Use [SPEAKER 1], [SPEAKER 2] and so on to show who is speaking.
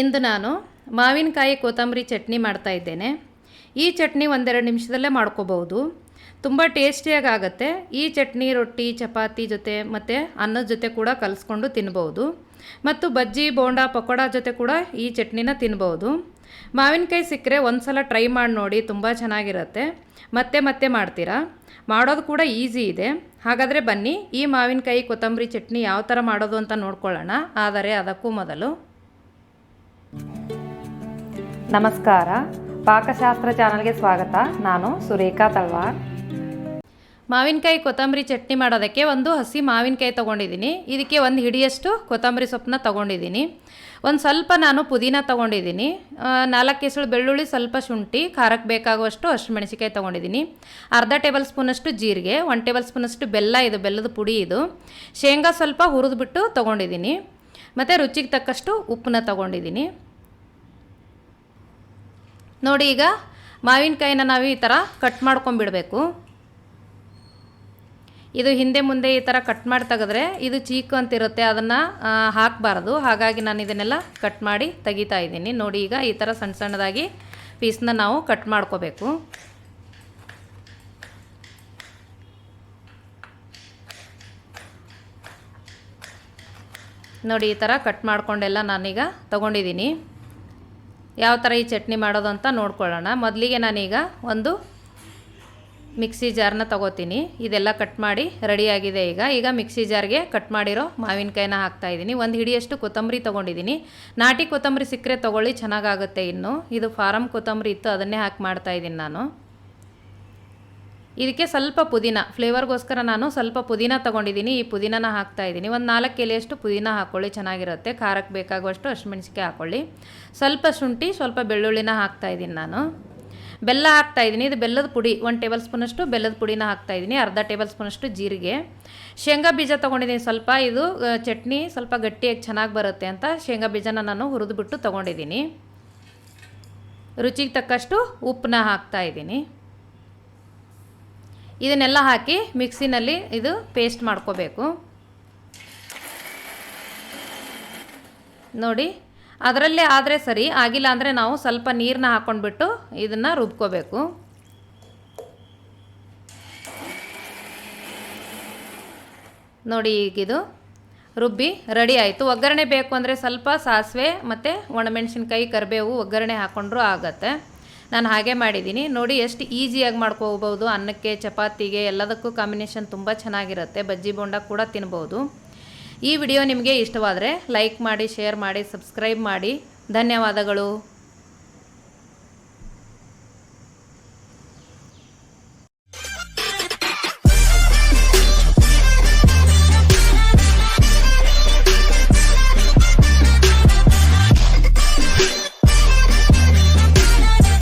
[SPEAKER 1] ಇಂದು ನಾನು ಮಾವಿನಕಾಯಿ ಕೊತ್ತಂಬರಿ ಚಟ್ನಿ ಮಾಡ್ತಾ ಇದ್ದೇನೆ. ಈ ಚಟ್ನಿ ಒಂದೆರಡು ನಿಮಿಷದಲ್ಲೇ ಮಾಡ್ಕೋಬಹುದು. ತುಂಬ ಟೇಸ್ಟಿಯಾಗಿ ಆಗುತ್ತೆ. ಈ ಚಟ್ನಿ, ರೊಟ್ಟಿ, ಚಪಾತಿ ಜೊತೆ ಮತ್ತು ಅನ್ನದ ಜೊತೆ ಕೂಡ ಕಲಿಸ್ಕೊಂಡು ತಿನ್ಬೋದು ಮತ್ತು ಬಜ್ಜಿ, ಬೋಂಡ, ಪಕೋಡ ಜೊತೆ ಕೂಡ ಈ ಚಟ್ನಿನ ತಿನ್ಬೋದು ಮಾವಿನಕಾಯಿ ಸಿಕ್ಕರೆ ಒಂದು ಸಲ ಟ್ರೈ ಮಾಡಿ ನೋಡಿ, ತುಂಬ ಚೆನ್ನಾಗಿರುತ್ತೆ. ಮತ್ತೆ ಮತ್ತೆ ಮಾಡ್ತೀರಾ? ಮಾಡೋದು ಕೂಡ ಈಸಿ ಇದೆ. ಹಾಗಾದರೆ ಬನ್ನಿ, ಈ ಮಾವಿನಕಾಯಿ ಕೊತ್ತಂಬರಿ ಚಟ್ನಿ ಯಾವ ಥರ ಮಾಡೋದು ಅಂತ ನೋಡ್ಕೊಳ್ಳೋಣ. ಆದರೆ ಅದಕ್ಕೂ ಮೊದಲು ನಮಸ್ಕಾರ. ಪಾಕಶಾಸ್ತ್ರ ಚಾನಲ್ಗೆ ಸ್ವಾಗತ. ನಾನು ಸುರೇಖಾ ತಳ್ವಾರ್ ಮಾವಿನಕಾಯಿ ಕೊತ್ತಂಬರಿ ಚಟ್ನಿ ಮಾಡೋದಕ್ಕೆ ಒಂದು ಹಸಿ ಮಾವಿನಕಾಯಿ ತೊಗೊಂಡಿದ್ದೀನಿ. ಇದಕ್ಕೆ ಒಂದು ಹಿಡಿಯಷ್ಟು ಕೊತ್ತಂಬರಿ ಸೊಪ್ಪನ್ನ ತೊಗೊಂಡಿದ್ದೀನಿ. ಒಂದು ಸ್ವಲ್ಪ ನಾನು ಪುದೀನ ತೊಗೊಂಡಿದ್ದೀನಿ. ನಾಲ್ಕು ಎಸಳು ಬೆಳ್ಳುಳ್ಳಿ, ಸ್ವಲ್ಪ ಶುಂಠಿ, ಖಾರಕ್ಕೆ ಬೇಕಾಗುವಷ್ಟು ಹಸಿಮೆಣಸಿಕಾಯಿ ತೊಗೊಂಡಿದ್ದೀನಿ. ಅರ್ಧ ಟೇಬಲ್ ಸ್ಪೂನಷ್ಟು ಜೀರಿಗೆ ಒನ್ ಟೇಬಲ್ ಸ್ಪೂನಷ್ಟು ಬೆಲ್ಲ, ಇದು ಬೆಲ್ಲದ ಪುಡಿ ಇದು. ಶೇಂಗಾ ಸ್ವಲ್ಪ ಹುರಿದ್ಬಿಟ್ಟು ತೊಗೊಂಡಿದ್ದೀನಿ. ಮತ್ತು ರುಚಿಗೆ ತಕ್ಕಷ್ಟು ಉಪ್ಪನ್ನ ತೊಗೊಂಡಿದ್ದೀನಿ. ನೋಡಿ ಈಗ ಮಾವಿನಕಾಯಿನ ನಾವು ಈ ಥರ ಕಟ್ ಮಾಡ್ಕೊಂಬಿಡಬೇಕು ಇದು ಹಿಂದೆ ಮುಂದೆ ಈ ಥರ ಕಟ್ ಮಾಡಿ ತೆಗೆದ್ರೆ ಇದು ಚೀಕು ಅಂತಿರುತ್ತೆ ಅದನ್ನು ಹಾಕಬಾರ್ದು. ಹಾಗಾಗಿ ನಾನು ಇದನ್ನೆಲ್ಲ ಕಟ್ ಮಾಡಿ ತೆಗಿತಾ ಇದ್ದೀನಿ. ನೋಡಿ ಈಗ ಈ ಥರ ಸಣ್ಣ ಸಣ್ಣದಾಗಿ ಪೀಸ್ನ ನಾವು ಕಟ್ ಮಾಡ್ಕೋಬೇಕು. ನೋಡಿ ಈ ಥರ ಕಟ್ ಮಾಡಿಕೊಂಡೆಲ್ಲ ನಾನೀಗ ತೊಗೊಂಡಿದ್ದೀನಿ. ಯಾವ ಥರ ಈ ಚಟ್ನಿ ಮಾಡೋದು ಅಂತ ನೋಡ್ಕೊಳ್ಳೋಣ. ಮೊದಲಿಗೆ ನಾನೀಗ ಒಂದು ಮಿಕ್ಸಿ ಜಾರ್ನ ತಗೋತೀನಿ. ಇದೆಲ್ಲ ಕಟ್ ಮಾಡಿ ರೆಡಿಯಾಗಿದೆ ಈಗ. ಈಗ ಮಿಕ್ಸಿ ಜಾರ್ಗೆ ಕಟ್ ಮಾಡಿರೋ ಮಾವಿನಕಾಯಿನ ಹಾಕ್ತಾಯಿದ್ದೀನಿ ಒಂದು ಹಿಡಿಯಷ್ಟು ಕೊತ್ತಂಬರಿ ತೊಗೊಂಡಿದ್ದೀನಿ. ನಾಟಿ ಕೊತ್ತಂಬರಿ ಸಿಕ್ಕರೆ ತೊಗೊಳ್ಳಿ, ಚೆನ್ನಾಗಾಗುತ್ತೆ ಇನ್ನು. ಇದು ಫಾರಮ್ ಕೊತ್ತಂಬರಿ ಇತ್ತು, ಅದನ್ನೇ ಹಾಕಿ ಮಾಡ್ತಾಯಿದ್ದೀನಿ ನಾನು. ಇದಕ್ಕೆ ಸ್ವಲ್ಪ ಪುದೀನ. ಫ್ಲೇವರ್ಗೋಸ್ಕರ ನಾನು ಸ್ವಲ್ಪ ಪುದೀನ ತೊಗೊಂಡಿದ್ದೀನಿ. ಈ ಪುದೀನನ ಹಾಕ್ತಾ ಇದ್ದೀನಿ. ಒಂದು ನಾಲ್ಕು ಎಲೆಯಷ್ಟು ಪುದೀನ ಹಾಕ್ಕೊಳ್ಳಿ ಚೆನ್ನಾಗಿರುತ್ತೆ. ಖಾರಕ್ಕೆ ಬೇಕಾಗುವಷ್ಟು ಹಸಿಮೆಣ್ಸಿಕಾಯಿ ಹಾಕ್ಕೊಳ್ಳಿ ಸ್ವಲ್ಪ ಶುಂಠಿ, ಸ್ವಲ್ಪ ಬೆಳ್ಳುಳ್ಳಿನ ಹಾಕ್ತಾ ಇದ್ದೀನಿ ನಾನು. ಬೆಲ್ಲ ಹಾಕ್ತಾ ಇದ್ದೀನಿ. ಇದು ಬೆಲ್ಲದ ಪುಡಿ. ಒಂದು ಟೇಬಲ್ ಸ್ಪೂನಷ್ಟು ಬೆಲ್ಲದ ಪುಡಿನ ಹಾಕ್ತಾ ಇದ್ದೀನಿ. ಅರ್ಧ ಟೇಬಲ್ ಸ್ಪೂನಷ್ಟು ಜೀರಿಗೆ. ಶೇಂಗಾ ಬೀಜ ತೊಗೊಂಡಿದ್ದೀನಿ ಸ್ವಲ್ಪ. ಇದು ಚಟ್ನಿ ಸ್ವಲ್ಪ ಗಟ್ಟಿಯಾಗಿ ಚೆನ್ನಾಗಿ ಬರುತ್ತೆ ಅಂತ ಶೇಂಗಾ ಬೀಜನ ನಾನು ಹುರಿದುಬಿಟ್ಟು ತೊಗೊಂಡಿದ್ದೀನಿ. ರುಚಿಗೆ ತಕ್ಕಷ್ಟು ಉಪ್ಪನ್ನ ಹಾಕ್ತಾ ಇದ್ದೀನಿ. ಇದನ್ನೆಲ್ಲ ಹಾಕಿ ಮಿಕ್ಸಿನಲ್ಲಿ ಇದು ಪೇಸ್ಟ್ ಮಾಡ್ಕೋಬೇಕು. ನೋಡಿ, ಅದರಲ್ಲೇ ಆದರೆ ಸರಿ, ಆಗಿಲ್ಲ ಅಂದರೆ ನಾವು ಸ್ವಲ್ಪ ನೀರನ್ನ ಹಾಕ್ಕೊಂಡ್ಬಿಟ್ಟು ಇದನ್ನು ರುಬ್ಕೋಬೇಕು. ನೋಡಿ, ಈಗಿದು ರುಬ್ಬಿ ರೆಡಿ ಆಯಿತು. ಒಗ್ಗರಣೆ ಬೇಕು ಅಂದರೆ ಸ್ವಲ್ಪ ಸಾಸಿವೆ ಮತ್ತು ಒಣಮೆಣಸಿನ್ಕಾಯಿ, ಕರಿಬೇವು ಒಗ್ಗರಣೆ ಹಾಕ್ಕೊಂಡ್ರೂ ಆಗುತ್ತೆ. ನಾನು ಹಾಗೆ ಮಾಡಿದ್ದೀನಿ. ನೋಡಿ ಎಷ್ಟು ಈಸಿಯಾಗಿ ಮಾಡ್ಕೋಬೋದು ಅನ್ನಕ್ಕೆ, ಚಪಾತಿಗೆ ಎಲ್ಲದಕ್ಕೂ ಕಾಂಬಿನೇಷನ್ ತುಂಬ ಚೆನ್ನಾಗಿರುತ್ತೆ. ಬಜ್ಜಿ ಬೋಂಡ ಕೂಡ ತಿನ್ಬೋದು. ಈ ವಿಡಿಯೋ ನಿಮಗೆ ಇಷ್ಟವಾದರೆ ಲೈಕ್ ಮಾಡಿ ಶೇರ್ ಮಾಡಿ ಸಬ್ಸ್ಕ್ರೈಬ್ ಮಾಡಿ. ಧನ್ಯವಾದಗಳು.